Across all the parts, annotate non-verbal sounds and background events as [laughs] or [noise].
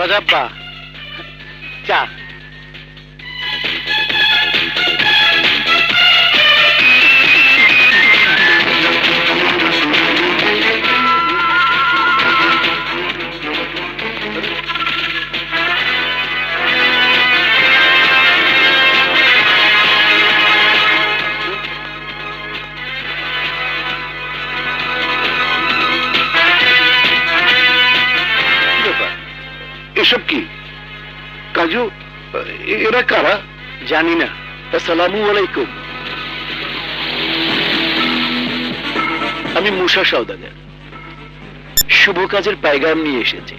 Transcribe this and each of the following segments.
জজাব্বা। চা। এসব কি? কাজু, এরা কারা? জানি না। আসসালামু আলাইকুম। আমি মুসা সওদাগর। শুভ কাজের পায়গাম নিয়ে এসেছি।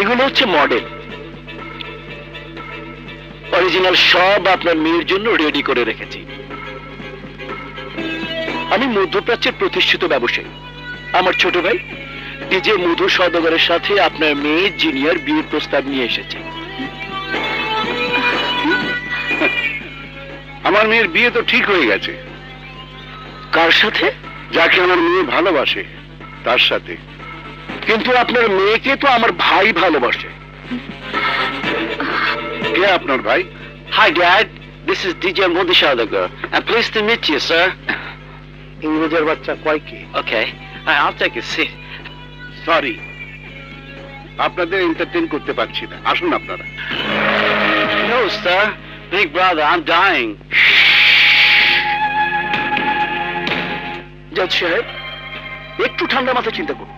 এগুলো হচ্ছে মডেল। অরিজিনাল সব আপনার মেয়ের জন্য রেডি করে রেখেছি। আমি মধ্যপ্রাচ্যের প্রতিষ্ঠিত ব্যবসায়ী। আমার ছোট ভাই ডিজে মধু সওদাগরের সাথে আপনার মেয়ে জিনিয়ার বিয়ের প্রস্তাব নিয়ে এসেছে আমার মেয়ের বিয়ে তো ঠিক হয়ে গেছে কার সাথে যাকে আমার মেয়ে ভালোবাসে তার সাথে কিন্তু আপনার মেয়েকে তো আমার ভাই ভালোবাসে কে আপনার ভাই hi. This is DJ Modi Shadagar. I'm pleased to meet you, sir. ইংরেজের বাচ্চা কয় কি okay I- I'll take a seat. Sorry আপনাদের এন্টারটেইন করতে পারছি না। আসুন আপনারা। No, sir. Big brother, I'm dying. জজ সাহেব একটু ঠান্ডা মাথা চিন্তা করুন।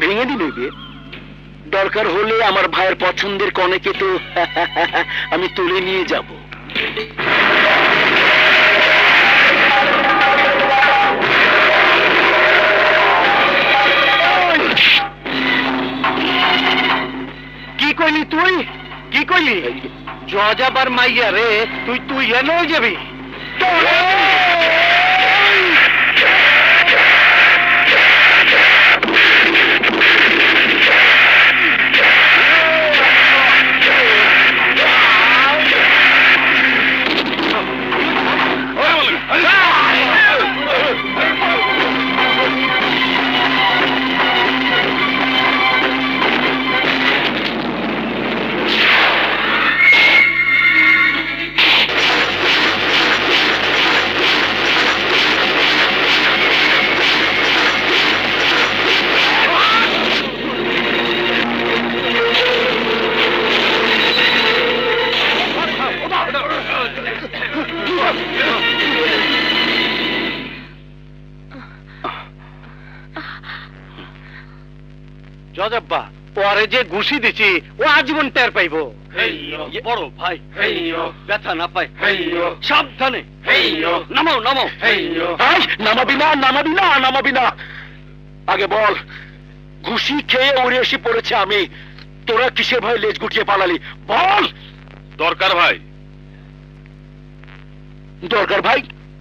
ভেঙে দিন ওই বিয়ে দরকার হলে আমার ভাইয়ের পছন্দের কনেকে তো [laughs] আমি তুলে নিয়ে যাব। কি কইলি তুই? কি কইলি? জজাবার মাইয়া রে তুই তুই এনে যাবি। জজাব্বা পরে যে ঘুষি দিছি ও আজীবন টের পাইবো। বড় ভাই ব্যথা না পাই সাবধানে। নামাও নামাও। নামাবি না নামাবি না নামাবি না। আগে বল ঘুষি খেয়ে উড়ে এসে পড়েছে আমি। তোরা কিসের ভয় লেজ গুটিয়ে পালালি? বল। দরকার ভাই। দরকার ভাই?